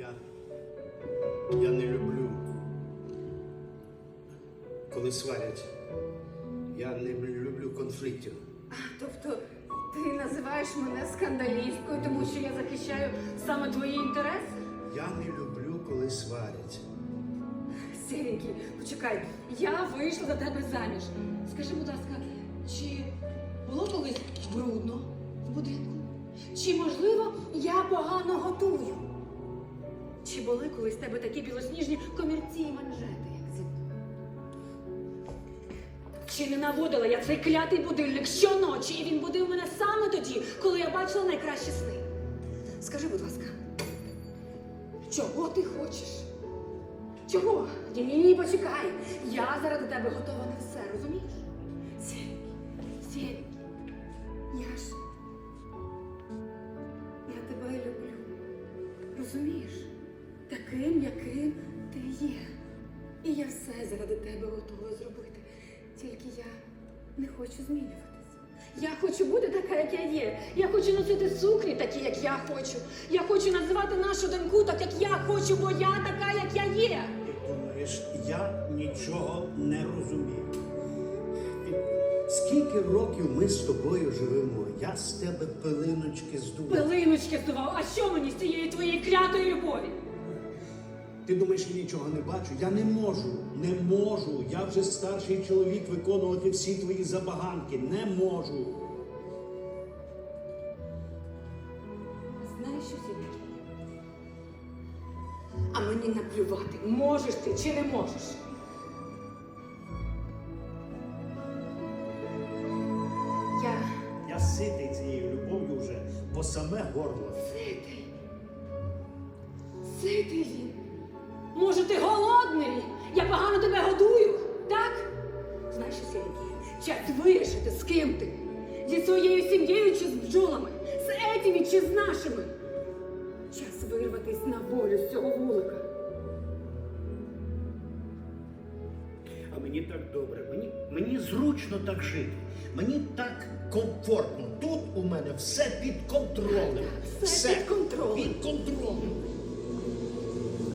Я, я не люблю, коли сварять. Я не люблю конфліктів. Тобто ти називаєш мене скандалісткою, тому що я захищаю саме твої інтереси? Я не люблю, коли сварять. Сіренький, почекай, я вийшла за тебе заміж. Скажи, будь ласка, чи було колись брудно в будинку? Чи, можливо, я погано готую? Чи були колись тебе такі білосніжні комірці і манжети, як зі? Чи не наводила я цей клятий будильник щоночі, і він будив мене саме тоді, коли я бачила найкращі сни? Скажи, будь ласка, чого ти хочеш? Чого? Ні, ні, ні, почекай. Я заради тебе готова на все, розумієш? Сіренький, сіренький, я ж. Я тебе люблю. Розумієш? Таким, яким ти є. І я все заради тебе готова зробити. Тільки я не хочу змінюватися. Я хочу бути така, як я є. Я хочу носити сукні такі, як я хочу. Я хочу називати нашу доньку так, як я хочу, бо я така, як я є. Ти думаєш, я нічого не розумію. Скільки років ми з тобою живемо? Я з тебе пилиночки здую. Пилиночки здував, а що мені з цієї твоєї клятої любові? Ти думаєш, я нічого не бачу? Я не можу, не можу. Я вже старший чоловік виконувати всі твої забаганки. Не можу. Знаєш що, Сіренький? А мені наплювати, можеш ти чи не можеш. Я Я ситий цією любов'ю вже по саме горло. ситий. Ситий він. Може, ти голодний? Я погано тебе годую, так? Знаєш, Сіренький, час вирішити, з ким ти. Зі своєю сім'єю чи з бджолами, з етімі чи з нашими. Час вирватись на волю з цього вулика. А мені так добре, мені, мені зручно так жити. Мені так комфортно. Тут у мене все під контролем. Все під контролем. Під контролем.